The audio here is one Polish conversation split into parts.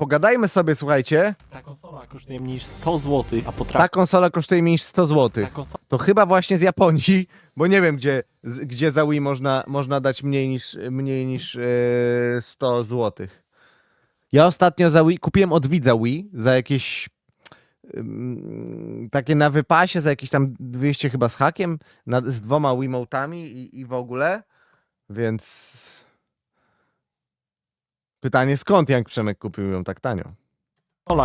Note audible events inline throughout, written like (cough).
pogadajmy sobie, słuchajcie. Ta konsola kosztuje mniej niż 100 zł, a Ta potrafi... konsola kosztuje mniej niż 100 zł. Ta konsola To chyba właśnie z Japonii, bo nie wiem, gdzie, z, gdzie za Wii można, można dać mniej niż, mniej niż e, 100 zł. Ja ostatnio za Wii, kupiłem od widza Wii za jakieś takie na wypasie, za jakieś tam 200 chyba z hakiem, na, z dwoma Wiimote'ami i, i w ogóle, więc pytanie skąd Jank Przemek kupił ją tak tanio?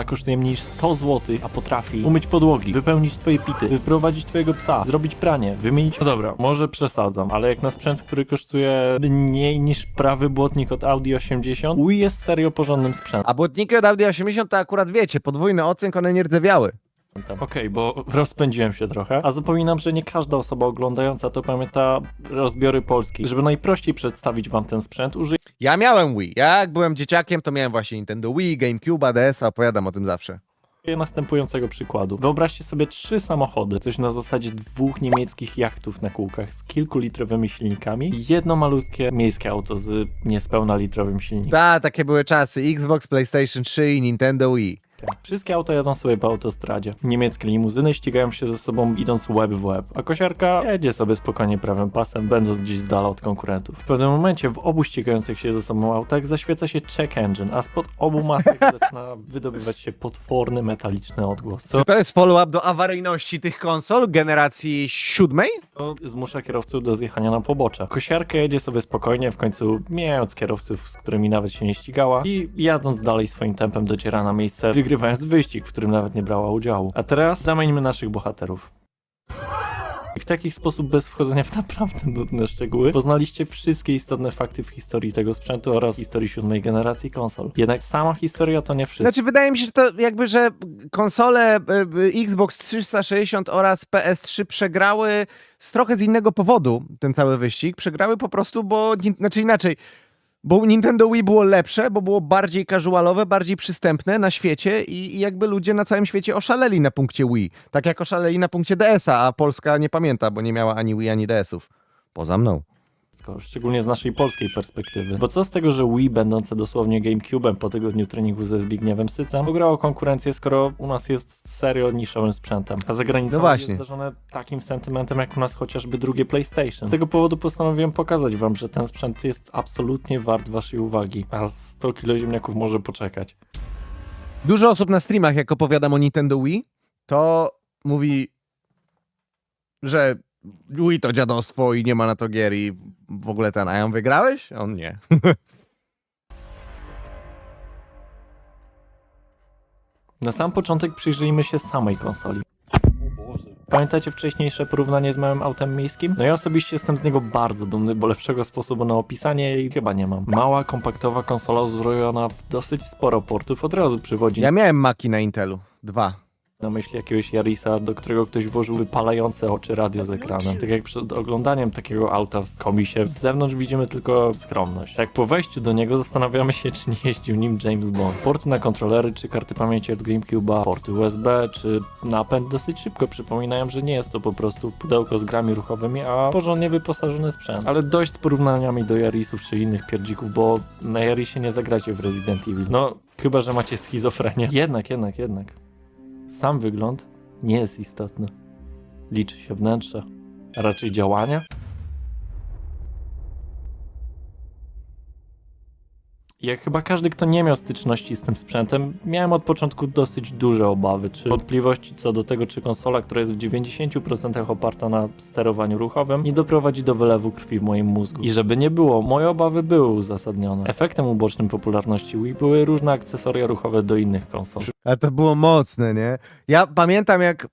kosztuje mniej niż 100 zł, a potrafi umyć podłogi, wypełnić twoje pity, wyprowadzić twojego psa, zrobić pranie, wymienić... No dobra, może przesadzam, ale jak na sprzęt, który kosztuje mniej niż prawy błotnik od Audi 80, Wii jest serio porządnym sprzętem. A błotniki od Audi 80 to akurat wiecie, podwójny ocynk, one nie rdzewiały. Okej, bo rozpędziłem się trochę, a zapominam, że nie każda osoba oglądająca to pamięta rozbiory Polski. Żeby najprościej przedstawić wam ten sprzęt, użyję Ja miałem Wii. Ja jak byłem dzieciakiem, to miałem właśnie Nintendo Wii, GameCube, DS, opowiadam o tym zawsze. następującego przykładu. Wyobraźcie sobie trzy samochody, coś na zasadzie dwóch niemieckich jachtów na kółkach z kilkulitrowymi silnikami i jedno malutkie miejskie auto z niespełna litrowym silnikiem. Ta, takie były czasy. Xbox, PlayStation 3 i Nintendo Wii. Wszystkie auta jadą sobie po autostradzie. Niemieckie limuzyny ścigają się ze sobą idąc łeb w łeb, a kosiarka jedzie sobie spokojnie prawym pasem, będąc gdzieś z dala od konkurentów. W pewnym momencie w obu ścigających się ze sobą autach zaświeca się check engine, a spod obu masek (laughs) zaczyna wydobywać się potworny metaliczny odgłos. Co To jest follow-up do awaryjności tych konsol generacji siódmej? To zmusza kierowców do zjechania na pobocze. Kosiarka jedzie sobie spokojnie, w końcu mijając kierowców, z którymi nawet się nie ścigała i jadąc dalej swoim tempem dociera na miejsce, wygrywając wyścig, w którym nawet nie brała udziału. A teraz zamieńmy naszych bohaterów. I w taki sposób, bez wchodzenia w naprawdę nudne szczegóły, poznaliście wszystkie istotne fakty w historii tego sprzętu oraz historii siódmej generacji konsol. Jednak sama historia to nie wszystko. Znaczy, wydaje mi się, że to jakby, że konsole y, y, Xbox 360 oraz PS3 przegrały z trochę z innego powodu ten cały wyścig. Przegrały po prostu, bo, znaczy inaczej, bo Nintendo Wii było lepsze, bo było bardziej casualowe, bardziej przystępne na świecie i, i jakby ludzie na całym świecie oszaleli na punkcie Wii. Tak jak oszaleli na punkcie DS-a, a Polska nie pamięta, bo nie miała ani Wii, ani DS-ów. Poza mną. Wszystko, szczególnie z naszej polskiej perspektywy. Bo co z tego, że Wii, będące dosłownie GameCube'em po tygodniu treningu ze Zbigniewem Sycem, pograło konkurencję, skoro u nas jest serio niszowym sprzętem, a za granicą No właśnie. jest zdarzone takim sentymentem, jak u nas chociażby drugie PlayStation. Z tego powodu postanowiłem pokazać wam, że ten sprzęt jest absolutnie wart waszej uwagi, a 100 kilo ziemniaków może poczekać. Dużo osób na streamach, jak opowiadam o Nintendo Wii, to mówi, że Wii to dziadostwo i nie ma na to gier i w ogóle ten, a ja mówię, wygrałeś? A On nie. (laughs) Na sam początek przyjrzyjmy się samej konsoli. Pamiętacie wcześniejsze porównanie z małym autem miejskim? No ja osobiście jestem z niego bardzo dumny, bo lepszego sposobu na opisanie jej chyba nie mam. Mała, kompaktowa konsola uzbrojona w dosyć sporo portów od razu przywodzi Ja miałem Maki na Intelu. Dwa. Na myśl jakiegoś Yarisa, do którego ktoś włożył wypalające oczy radio z ekranem. Tak jak przed oglądaniem takiego auta w komisie, z zewnątrz widzimy tylko skromność. Jak po wejściu do niego zastanawiamy się, czy nie jeździł nim James Bond. Porty na kontrolery, czy karty pamięci od GameCube'a, porty USB, czy napęd dosyć szybko przypominają, że nie jest to po prostu pudełko z grami ruchowymi, a porządnie wyposażony sprzęt. Ale dość z porównaniami do Yarisów czy innych pierdzików, bo na Yarisie nie zagracie w Resident Evil. No, chyba, że macie schizofrenię. Jednak, jednak, jednak. Sam wygląd nie jest istotny. Liczy się wnętrze, a raczej działania. Jak chyba każdy, kto nie miał styczności z tym sprzętem, miałem od początku dosyć duże obawy, czy wątpliwości co do tego, czy konsola, która jest w 90% oparta na sterowaniu ruchowym, nie doprowadzi do wylewu krwi w moim mózgu. I żeby nie było, moje obawy były uzasadnione. Efektem ubocznym popularności Wii były różne akcesoria ruchowe do innych konsol. Ale to było mocne, nie? Ja pamiętam, jak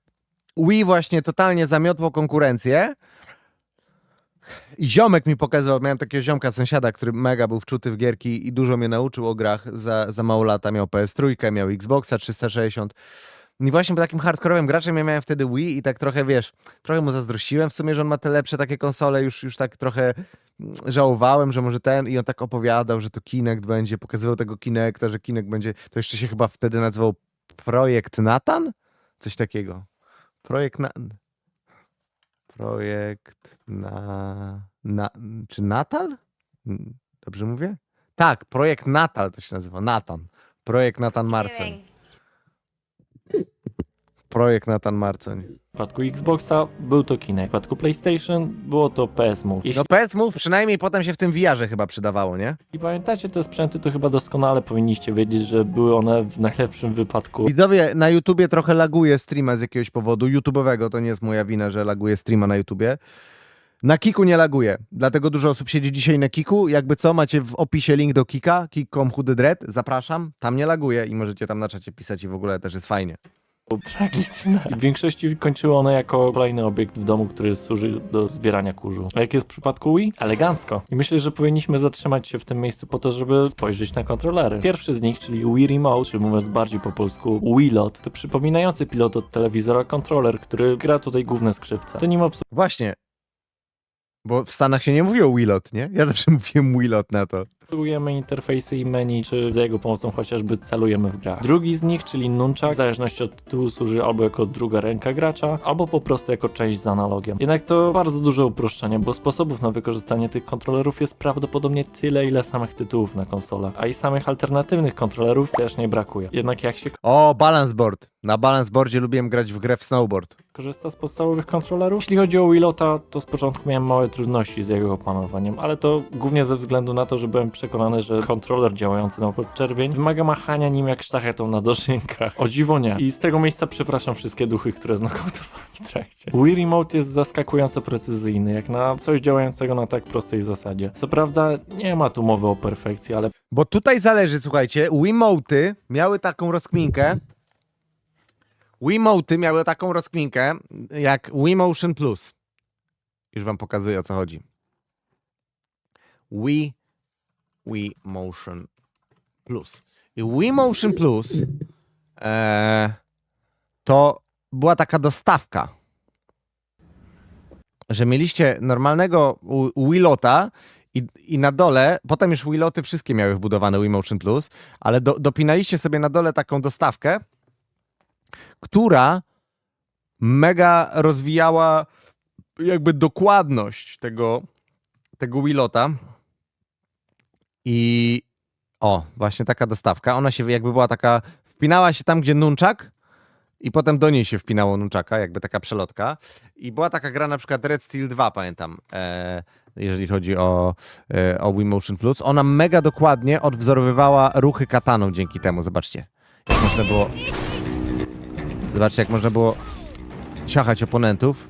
Wii właśnie totalnie zamiotło konkurencję. I ziomek mi pokazywał, miałem takiego ziomka sąsiada, który mega był wczuty w gierki i dużo mnie nauczył o grach za, za mało lata. Miał PS3, miał Xboxa 360. I właśnie takim hardkorowym graczem, ja miałem wtedy Wii i tak trochę, wiesz, trochę mu zazdrościłem w sumie, że on ma te lepsze takie konsole, już, już tak trochę mm, żałowałem, że może ten i on tak opowiadał, że to Kinect będzie, pokazywał tego Kinecta, że Kinect będzie, to jeszcze się chyba wtedy nazywał Projekt Nathan? Coś takiego. Projekt na... Projekt na... na... Czy Natal? Dobrze mówię? Tak, projekt Natal to się nazywa, Nathan. Projekt Natan Marcoń. Projekt Natan Marcoń. W przypadku Xboxa był to Kinect. W przypadku PlayStation było to PS Move. Jeśli No PS Move przynajmniej potem się w tym VR-ze chyba przydawało, nie? pamiętacie te sprzęty, to chyba doskonale powinniście wiedzieć, że były one w najlepszym wypadku Widzowie, na YouTubie trochę laguje streama z jakiegoś powodu. YouTube'owego, to nie jest moja wina, że laguje streama na YouTubie. Na Kiku nie laguje, dlatego dużo osób siedzi dzisiaj na Kiku. Jakby co, macie w opisie link do Kika, chudy dread, zapraszam. Tam nie laguje i możecie tam na czacie pisać i w ogóle też jest fajnie. Tragiczne. I w większości kończyły one jako kolejny obiekt w domu, który służy do zbierania kurzu. A jak jest w przypadku Wii? Elegancko. I myślę, że powinniśmy zatrzymać się w tym miejscu po to, żeby spojrzeć na kontrolery. Pierwszy z nich, czyli Wii Remote, czy mówiąc bardziej po polsku Wii Lot, to przypominający pilot od telewizora kontroler, który gra tutaj główne skrzypce. To nim Właśnie, bo w Stanach się nie mówi o Willot, nie? Ja zawsze (laughs) mówiłem Willot na to. Obsługujemy interfejsy i menu, czy za jego pomocą chociażby celujemy w grach. Drugi z nich, czyli Nunchak, w zależności od tytułu służy albo jako druga ręka gracza, albo po prostu jako część z analogiem. Jednak to bardzo duże uproszczenie, bo sposobów na wykorzystanie tych kontrolerów jest prawdopodobnie tyle, ile samych tytułów na konsolach, a i samych alternatywnych kontrolerów też nie brakuje. Jednak jak się O, balance board. Na balance boardzie lubiłem grać w grę w snowboard. korzysta z podstawowych kontrolerów. Jeśli chodzi o Willota, to z początku miałem małe trudności z jego opanowaniem, ale to głównie ze względu na to, że byłem przekonany, że kontroler działający na podczerwień wymaga machania nim jak sztachetą na dożynkach. O dziwo nie. I z tego miejsca przepraszam wszystkie duchy, które znokautowali w trakcie. Wii Remote jest zaskakująco precyzyjny, jak na coś działającego na tak prostej zasadzie. Co prawda nie ma tu mowy o perfekcji, ale Bo tutaj zależy, słuchajcie, Wiimoty miały taką rozkminkę. Wiimoty miały taką rozkminkę jak Wiimotion Plus. Już wam pokazuję o co chodzi. Wii Wii Motion Plus. I Wii Motion Plus e, to była taka dostawka, że mieliście normalnego Wi- Wilota i, i na dole, potem już Wiloty wszystkie miały wbudowane Wii Motion Plus, ale do, dopinaliście sobie na dole taką dostawkę, która mega rozwijała jakby dokładność tego, tego Wilota. I o, właśnie taka dostawka. Ona się jakby była taka, wpinała się tam, gdzie nunczak i potem do niej się wpinało nunczaka, jakby taka przelotka. I była taka gra na przykład Red Steel 2, pamiętam, e, jeżeli chodzi o, e, o Wii Motion Plus. Ona mega dokładnie odwzorowywała ruchy kataną dzięki temu. Zobaczcie, jak można było... Zobaczcie, jak można było ciachać oponentów.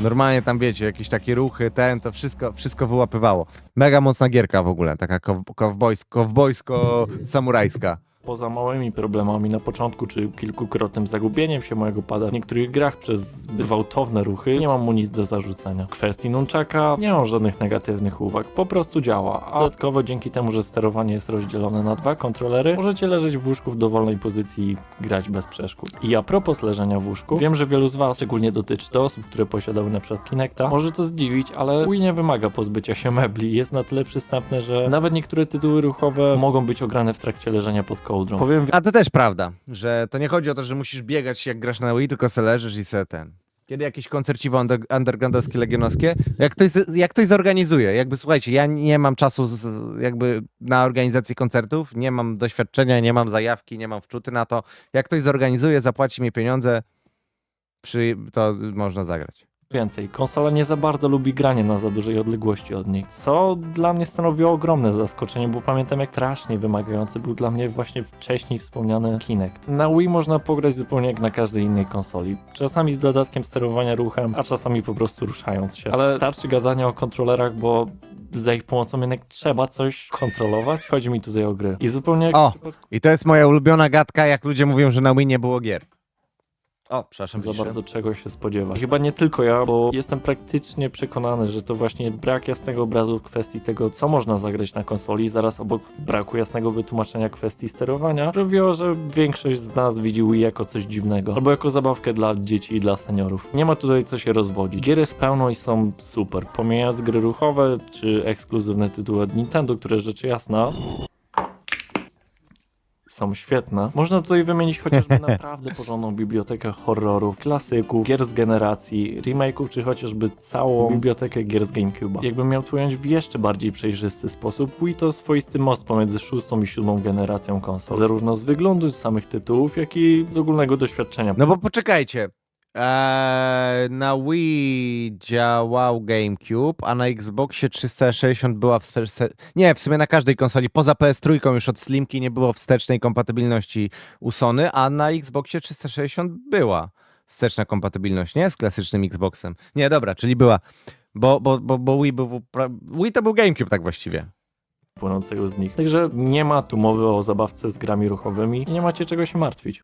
Normalnie tam wiecie, jakieś takie ruchy, ten, to wszystko, wszystko wyłapywało. Mega mocna gierka w ogóle, taka kow- kowbojsko, kowbojsko-samurajska. Poza małymi problemami na początku, czy kilkukrotnym zagubieniem się mojego pada w niektórych grach przez gwałtowne ruchy, nie mam mu nic do zarzucenia. W kwestii nunchaka nie mam żadnych negatywnych uwag, po prostu działa. A dodatkowo dzięki temu, że sterowanie jest rozdzielone na dwa kontrolery, możecie leżeć w łóżku w dowolnej pozycji i grać bez przeszkód. I a propos leżenia w łóżku, wiem, że wielu z was, szczególnie dotyczy to osób, które posiadały na przykład Kinecta, może to zdziwić, ale Wii nie wymaga pozbycia się mebli. Jest na tyle przystępne, że nawet niektóre tytuły ruchowe mogą być ograne w trakcie leżenia pod kołdrą. Powiem A to też prawda, że to nie chodzi o to, że musisz biegać jak grasz na Wii, tylko se leżysz i se ten. Kiedy jakieś koncerciwo under, undergroundowskie, legionowskie, jak ktoś, jak ktoś zorganizuje, jakby słuchajcie, ja nie mam czasu z, jakby na organizację koncertów, nie mam doświadczenia, nie mam zajawki, nie mam wczuty na to. Jak ktoś zorganizuje, zapłaci mi pieniądze, przy, to można zagrać. Więcej, konsola nie za bardzo lubi granie na za dużej odległości od niej, co dla mnie stanowiło ogromne zaskoczenie, bo pamiętam jak strasznie wymagający był dla mnie właśnie wcześniej wspomniany Kinect. Na Wii można pograć zupełnie jak na każdej innej konsoli, czasami z dodatkiem sterowania ruchem, a czasami po prostu ruszając się. Ale starczy gadania o kontrolerach, bo za ich pomocą jednak trzeba coś kontrolować. Chodzi mi tutaj o gry. I zupełnie jak O, I to jest moja ulubiona gadka, jak ludzie mówią, że na Wii nie było gier. O, przepraszam, za bardzo czego się spodziewać. Chyba nie tylko ja, bo jestem praktycznie przekonany, że to właśnie brak jasnego obrazu w kwestii tego, co można zagrać na konsoli, zaraz obok braku jasnego wytłumaczenia kwestii sterowania, sprawiło, że większość z nas widzi Wii jako coś dziwnego, albo jako zabawkę dla dzieci i dla seniorów. Nie ma tutaj co się rozwodzić. Gier jest pełno i są super. Pomijając gry ruchowe, czy ekskluzywne tytuły od Nintendo, które rzecz jasna są świetne. Można tutaj wymienić chociażby (laughs) naprawdę porządną bibliotekę horrorów, klasyków, gier z generacji, remake'ów, czy chociażby całą bibliotekę gier z GameCube'a. Jakbym miał tu ująć w jeszcze bardziej przejrzysty sposób, Wii to swoisty most pomiędzy szóstą i siódmą generacją konsol. Zarówno z wyglądu samych tytułów, jak i z ogólnego doświadczenia. No bo poczekajcie. Eee, na Wii działał GameCube, a na Xboxie 360 była wstecz... Nie, w sumie na każdej konsoli, poza PS3 już od Slimki nie było wstecznej kompatybilności u Sony, a na Xboxie 360 była wsteczna kompatybilność, nie? Z klasycznym Xboxem. Nie, dobra, czyli była. Bo, bo, bo, bo Wii, był, Wii to był GameCube tak właściwie. płynącego z nich. Także nie ma tu mowy o zabawce z grami ruchowymi nie macie czego się martwić.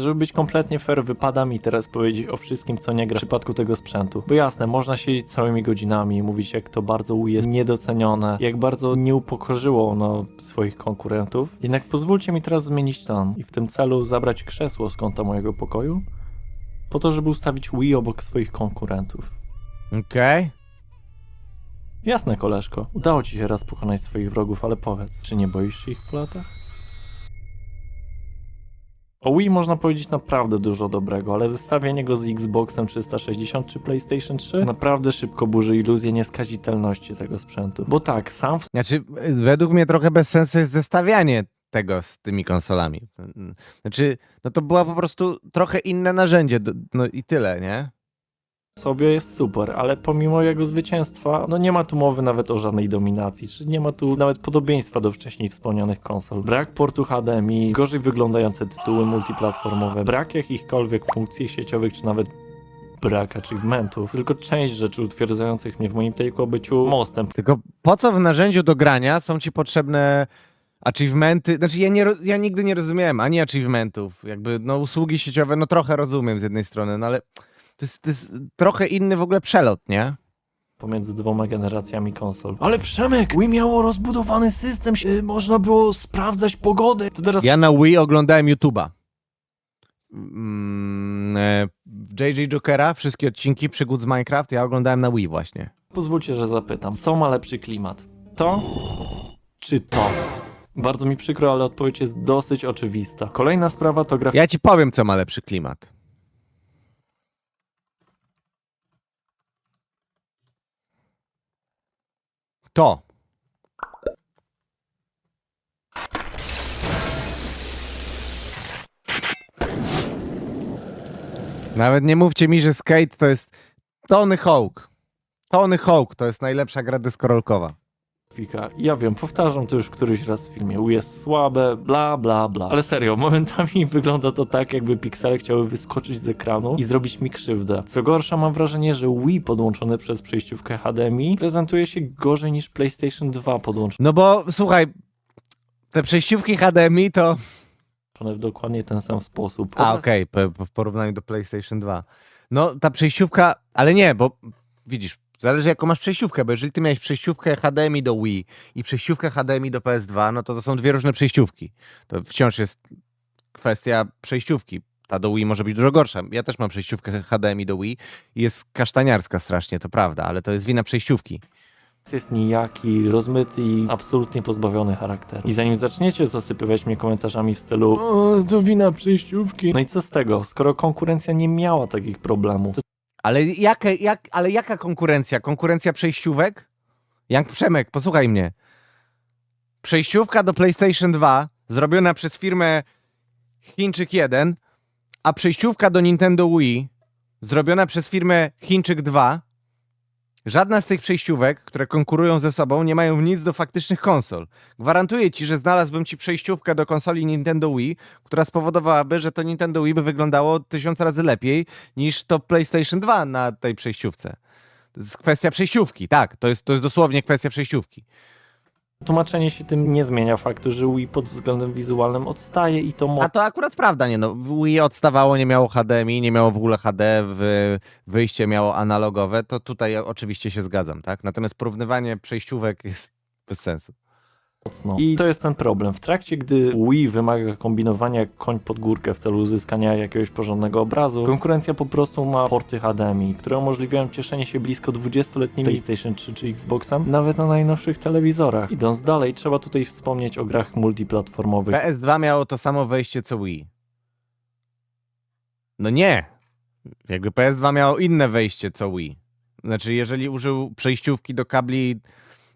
Żeby być kompletnie fair, wypada mi teraz powiedzieć o wszystkim, co nie gra w przypadku tego sprzętu. Bo jasne, można siedzieć całymi godzinami i mówić, jak to bardzo jest niedocenione, jak bardzo nie upokorzyło ono swoich konkurentów. Jednak pozwólcie mi teraz zmienić ton i w tym celu zabrać krzesło z kąta mojego pokoju, po to, żeby ustawić Wii obok swoich konkurentów. Okej. Jasne, koleżko. Udało ci się raz pokonać swoich wrogów, ale powiedz, czy nie boisz się ich po latach? O Wii można powiedzieć naprawdę dużo dobrego, ale zestawienie go z Xboxem 360 czy PlayStation 3 naprawdę szybko burzy iluzję nieskazitelności tego sprzętu. Bo tak, sam w Znaczy, według mnie trochę bez sensu jest zestawianie tego z tymi konsolami. Znaczy, no to była po prostu trochę inne narzędzie, no i tyle, nie? Sobie jest super, ale pomimo jego zwycięstwa, no nie ma tu mowy nawet o żadnej dominacji, czy nie ma tu nawet podobieństwa do wcześniej wspomnianych konsol. Brak portu HDMI, gorzej wyglądające tytuły multiplatformowe, brak jakichkolwiek funkcji sieciowych, czy nawet brak achievementów, tylko część rzeczy utwierdzających mnie w moim take'u o byciu mostem Tylko po co w narzędziu do grania są ci potrzebne achievementy? Znaczy, ja, nie, ja nigdy nie rozumiałem ani achievementów. Jakby, no usługi sieciowe, no trochę rozumiem z jednej strony, no ale to jest, to jest trochę inny w ogóle przelot, nie? pomiędzy dwoma generacjami konsol. Ale Przemek, Wii miało rozbudowany system, się, można było sprawdzać pogodę. To teraz Ja na Wii oglądałem YouTube'a. Mm, e, JJ Jokera, wszystkie odcinki przygód z Minecraft, ja oglądałem na Wii właśnie. Pozwólcie, że zapytam, co ma lepszy klimat? To czy to? Bardzo mi przykro, ale odpowiedź jest dosyć oczywista. Kolejna sprawa to grafika Ja ci powiem, co ma lepszy klimat. To. Nawet nie mówcie mi, że Skate to jest Tony Hawk. Tony Hawk to jest najlepsza gra deskorolkowa. Ja wiem, powtarzam to już któryś raz w filmie. U jest słabe, bla bla bla. Ale serio, (laughs) momentami wygląda to tak, jakby piksele chciały wyskoczyć z ekranu i zrobić mi krzywdę. Co gorsza, mam wrażenie, że Wii podłączone przez przejściówkę HDMI prezentuje się gorzej niż PlayStation 2 podłączone No bo słuchaj, te przejściówki HDMI to w dokładnie ten sam sposób. A, okej, po- po- w porównaniu do PlayStation 2. No, ta przejściówka, ale nie, bo widzisz, zależy jaką masz przejściówkę, bo jeżeli ty miałeś przejściówkę HDMI do Wii i przejściówkę HDMI do PS2, no to to są dwie różne przejściówki. To wciąż jest kwestia przejściówki. Ta do Wii może być dużo gorsza. Ja też mam przejściówkę HDMI do Wii i jest kasztaniarska strasznie, to prawda, ale to jest wina przejściówki. jest nijaki, rozmyty i absolutnie pozbawiony charakteru. I zanim zaczniecie zasypywać mnie komentarzami w stylu o, to wina przejściówki. No i co z tego, skoro konkurencja nie miała takich problemów, to Ale, jakie, jak, ale jaka konkurencja? Konkurencja przejściówek? Jank Przemek, posłuchaj mnie. Przejściówka do PlayStation 2 zrobiona przez firmę Chińczyk 1, a przejściówka do Nintendo Wii zrobiona przez firmę Chińczyk 2. Żadna z tych przejściówek, które konkurują ze sobą, nie mają nic do faktycznych konsol. Gwarantuję ci, że znalazłbym ci przejściówkę do konsoli Nintendo Wii, która spowodowałaby, że to Nintendo Wii by wyglądało tysiąc razy lepiej niż to PlayStation 2 na tej przejściówce. To jest kwestia przejściówki, tak, to jest, to jest dosłownie kwestia przejściówki. Tłumaczenie się tym nie zmienia faktu, że Wii pod względem wizualnym odstaje i to A mo- to akurat prawda, nie no, Wii odstawało, nie miało HDMI, nie miało w ogóle HD, wyjście miało analogowe, to tutaj oczywiście się zgadzam, tak? Natomiast porównywanie przejściówek jest bez sensu. Mocno. I to jest ten problem. W trakcie, gdy Wii wymaga kombinowania jak koń pod górkę w celu uzyskania jakiegoś porządnego obrazu, konkurencja po prostu ma porty HDMI, które umożliwiają cieszenie się blisko 20-letnimi PlayStation 3 czy Xboxem, nawet na najnowszych telewizorach. Idąc dalej, trzeba tutaj wspomnieć o grach multiplatformowych. PS2 miało to samo wejście co Wii. No nie. Jakby PS2 miało inne wejście co Wii. Znaczy, jeżeli użył przejściówki do kabli,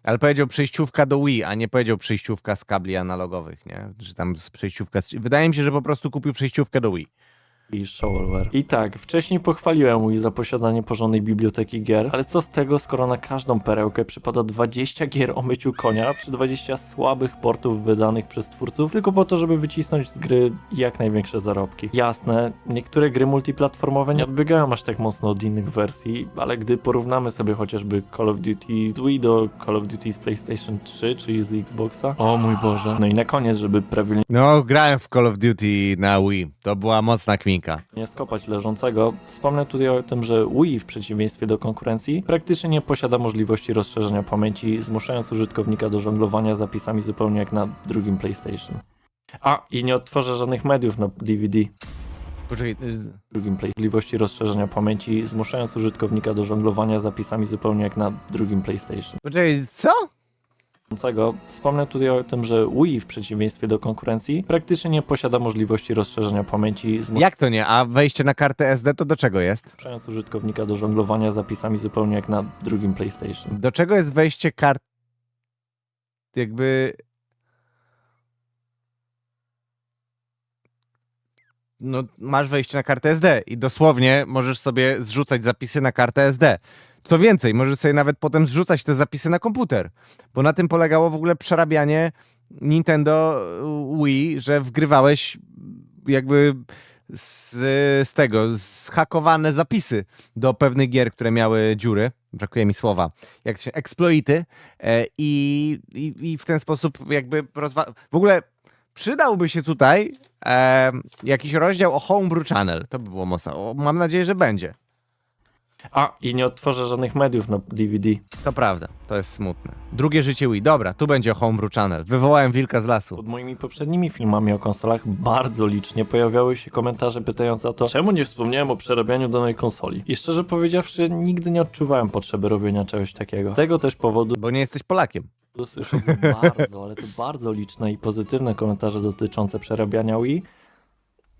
ale powiedział przejściówka do Wii, a nie powiedział przejściówka z kabli analogowych, nie? Czy tam z przejściówka z... Wydaje mi się, że po prostu kupił przejściówkę do Wii. I shovelware. I tak, wcześniej pochwaliłem Wii za posiadanie porządnej biblioteki gier, ale co z tego, skoro na każdą perełkę przypada 20 gier o myciu konia, czy 20 słabych portów wydanych przez twórców, tylko po to, żeby wycisnąć z gry jak największe zarobki. Jasne, niektóre gry multiplatformowe nie odbiegają aż tak mocno od innych wersji, ale gdy porównamy sobie chociażby Call of Duty z Wii do Call of Duty z PlayStation 3, czyli z Xboxa, o mój Boże. No i na koniec, żeby prawilnie No, grałem w Call of Duty na Wii. To była mocna kminka. nie skopać leżącego, wspomnę tutaj o tym, że Wii w przeciwieństwie do konkurencji praktycznie nie posiada możliwości rozszerzenia pamięci, zmuszając użytkownika do żonglowania zapisami zupełnie jak na drugim PlayStation. A, i nie odtwarza żadnych mediów na DVD. Poczekaj, y, Drugim play- możliwości rozszerzenia pamięci, zmuszając użytkownika do żonglowania zapisami zupełnie jak na drugim PlayStation. poczekaj, co? Wspomnę tutaj o tym, że Wii w przeciwieństwie do konkurencji praktycznie nie posiada możliwości rozszerzenia pamięci, Jak to nie? A wejście na kartę SD to do czego jest? zmuszając użytkownika do żonglowania zapisami zupełnie jak na drugim PlayStation. Do czego jest wejście kart... Jakby... No, masz wejście na kartę SD i dosłownie możesz sobie zrzucać zapisy na kartę SD. Co więcej, możesz sobie nawet potem zrzucać te zapisy na komputer, bo na tym polegało w ogóle przerabianie Nintendo Wii, że wgrywałeś jakby z, z tego, zhakowane zapisy do pewnych gier, które miały dziury. Brakuje mi słowa. Jak się, exploity. E, i, i, w ten sposób jakby rozwa- W ogóle przydałby się tutaj e, jakiś rozdział o Homebrew Channel. To by było mocno. Mam nadzieję, że będzie. A, i nie odtworzę żadnych mediów na DVD. To prawda. To jest smutne. Drugie życie Wii. Dobra, tu będzie Homebrew Channel. Wywołałem wilka z lasu. Pod moimi poprzednimi filmami o konsolach bardzo licznie pojawiały się komentarze pytające o to, czemu nie wspomniałem o przerabianiu danej konsoli. I szczerze powiedziawszy, nigdy nie odczuwałem potrzeby robienia czegoś takiego. Z tego też powodu Bo nie jesteś Polakiem. słysząc bardzo, ale to bardzo liczne i pozytywne komentarze dotyczące przerabiania Wii,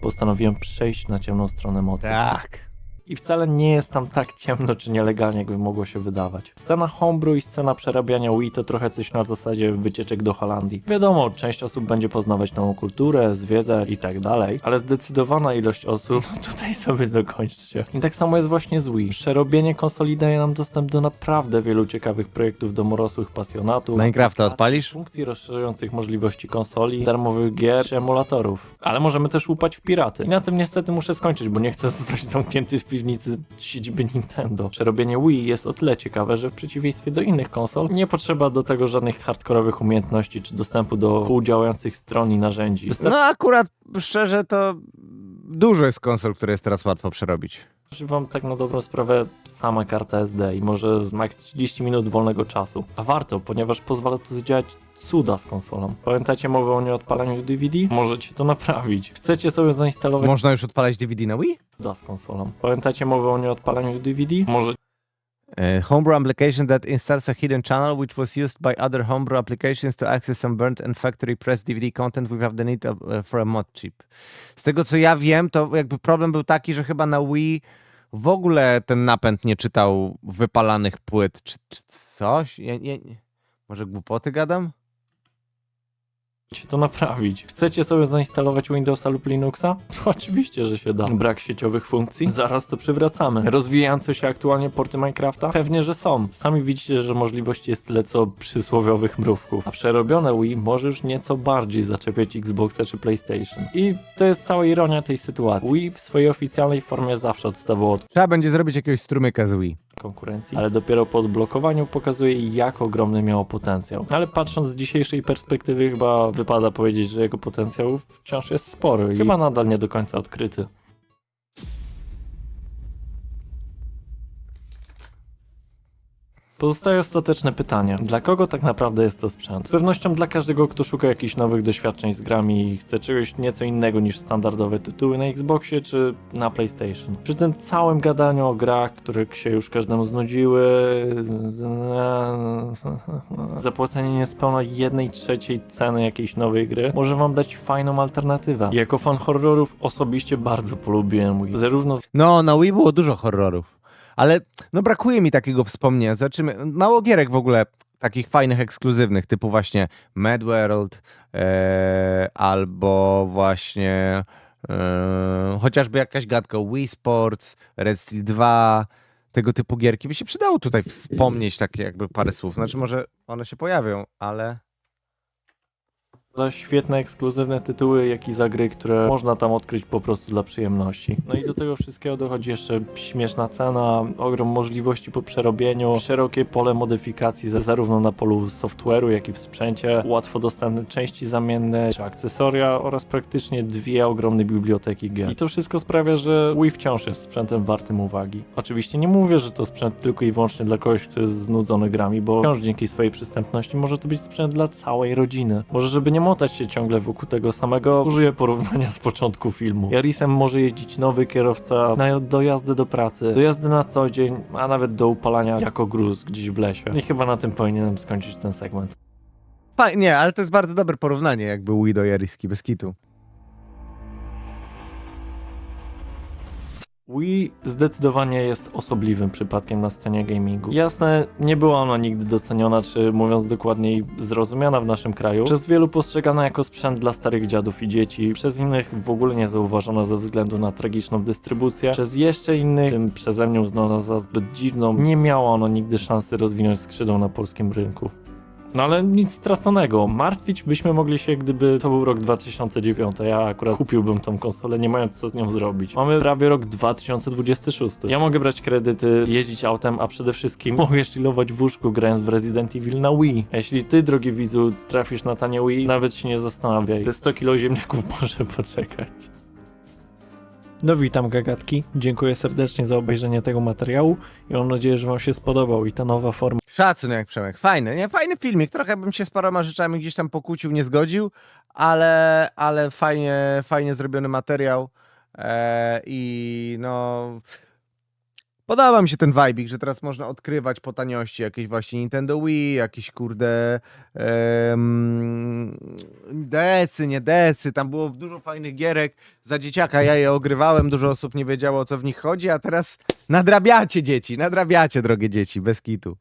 postanowiłem przejść na ciemną stronę mocy. Tak. I wcale nie jest tam tak ciemno czy nielegalnie, jakby mogło się wydawać. Scena homebrew i scena przerabiania Wii to trochę coś na zasadzie wycieczek do Holandii. Wiadomo, część osób będzie poznawać nową kulturę, zwiedzę i tak dalej, ale zdecydowana ilość osób, no tutaj sobie dokończcie. I tak samo jest właśnie z Wii. Przerobienie konsoli daje nam dostęp do naprawdę wielu ciekawych projektów domorosłych pasjonatów. Minecrafta odpalisz? Funkcji rozszerzających możliwości konsoli, darmowych gier czy emulatorów. Ale możemy też łupać w piraty. I na tym niestety muszę skończyć, bo nie chcę zostać zamknięty w piwnicy siedziby Nintendo. Przerobienie Wii jest o tyle ciekawe, że w przeciwieństwie do innych konsol nie potrzeba do tego żadnych hardkorowych umiejętności czy dostępu do współdziałających stron i narzędzi. Wystarczy No akurat szczerze to dużo jest konsol, które jest teraz łatwo przerobić. wam tak na dobrą sprawę sama karta SD i może z max 30 minut wolnego czasu. A warto, ponieważ pozwala to zdziałać cuda z konsolą. Pamiętacie mowę o nieodpalaniu DVD? Możecie to naprawić. Chcecie sobie zainstalować Można już odpalać DVD na Wii? cuda z konsolą. Pamiętacie mowę o nieodpalaniu DVD? Możecie Uh, homebrew application that installs a hidden channel which was used by other homebrew applications to access some burnt and factory pressed DVD content without the need of, uh, for a mod chip. Z tego co ja wiem, to jakby problem był taki, że chyba na Wii w ogóle ten napęd nie czytał wypalanych płyt czy, czy coś. Ja, ja, może głupoty gadam? To naprawić. Chcecie sobie zainstalować Windowsa lub Linuxa? (laughs) Oczywiście, że się da. Brak sieciowych funkcji? Zaraz to przywracamy. Rozwijające się aktualnie porty Minecrafta? Pewnie, że są. Sami widzicie, że możliwości jest tyle co przysłowiowych mrówków. A przerobione Wii może już nieco bardziej zaczepiać Xboxa czy PlayStation. I to jest cała ironia tej sytuacji. Wii w swojej oficjalnej formie zawsze odstawało od Trzeba będzie zrobić jakiegoś strumyka z Wii. Konkurencji, ale dopiero po odblokowaniu pokazuje jak ogromny miało potencjał. Ale patrząc z dzisiejszej perspektywy chyba wypada powiedzieć, że jego potencjał wciąż jest spory i chyba nadal nie do końca odkryty. Pozostaje ostateczne pytanie. Dla kogo tak naprawdę jest to sprzęt? Z pewnością dla każdego, kto szuka jakichś nowych doświadczeń z grami i chce czegoś nieco innego niż standardowe tytuły na Xboxie czy na PlayStation. Przy tym całym gadaniu o grach, które się już każdemu znudziły, (laughs) zapłacenie niespełna jednej trzeciej ceny jakiejś nowej gry może wam dać fajną alternatywę. Jako fan horrorów osobiście bardzo polubiłem Wii. Zarówno No, na Wii było dużo horrorów, ale no brakuje mi takiego wspomnienia. Zobaczymy, mało gierek w ogóle takich fajnych, ekskluzywnych, typu właśnie Mad World e, albo właśnie e, chociażby jakaś gadka Wii Sports, Red Steel 2, tego typu gierki. By się przydało tutaj wspomnieć takie jakby parę słów. Znaczy może one się pojawią, ale... za świetne, ekskluzywne tytuły, jak i za gry, które można tam odkryć po prostu dla przyjemności. No i do tego wszystkiego dochodzi jeszcze śmieszna cena, ogrom możliwości po przerobieniu, szerokie pole modyfikacji za- zarówno na polu software'u, jak i w sprzęcie, łatwo dostępne części zamienne czy akcesoria oraz praktycznie dwie ogromne biblioteki gier. I to wszystko sprawia, że Wii wciąż jest sprzętem wartym uwagi. Oczywiście nie mówię, że to sprzęt tylko i wyłącznie dla kogoś, kto jest znudzony grami, bo wciąż dzięki swojej przystępności może to być sprzęt dla całej rodziny. Może żeby nie motać się ciągle wokół tego samego, użyję porównania z początku filmu. Jarisem może jeździć nowy kierowca na dojazdy do pracy, do jazdy na co dzień, a nawet do upalania jako gruz gdzieś w lesie. I chyba na tym powinienem skończyć ten segment. Fajnie, nie, ale to jest bardzo dobre porównanie, jakby Wii Jariski, bez kitu. Wii zdecydowanie jest osobliwym przypadkiem na scenie gamingu. Jasne, nie była ona nigdy doceniona, czy mówiąc dokładniej, zrozumiana w naszym kraju. Przez wielu postrzegana jako sprzęt dla starych dziadów i dzieci, przez innych w ogóle nie zauważona ze względu na tragiczną dystrybucję, przez jeszcze innych, tym przeze mnie uznana za zbyt dziwną, nie miała ona nigdy szansy rozwinąć skrzydeł na polskim rynku. No ale nic straconego. Martwić byśmy mogli się, gdyby to był rok 2009. Ja akurat kupiłbym tą konsolę, nie mając co z nią zrobić. Mamy prawie rok 2026. Ja mogę brać kredyty, jeździć autem, a przede wszystkim (laughs) mogę chillować w łóżku grając w Resident Evil na Wii. A jeśli ty, drogi widzu, trafisz na tanie Wii, nawet się nie zastanawiaj. Te 100 kilo ziemniaków (laughs) może poczekać. No witam gagatki, dziękuję serdecznie za obejrzenie tego materiału i mam nadzieję, że wam się spodobał i ta nowa forma Szacunek, Przemek. Fajny, nie? Fajny filmik. Trochę bym się z paroma rzeczami gdzieś tam pokłócił, nie zgodził, ale, ale fajnie, fajnie zrobiony materiał e, i no... Podoba mi się ten vibik, że teraz można odkrywać po taniości jakieś właśnie Nintendo Wii, jakieś kurde em, DS-y, nie DS-y, tam było dużo fajnych gierek. Za dzieciaka ja je ogrywałem, dużo osób nie wiedziało o co w nich chodzi, a teraz nadrabiacie dzieci, nadrabiacie drogie dzieci, bez kitu.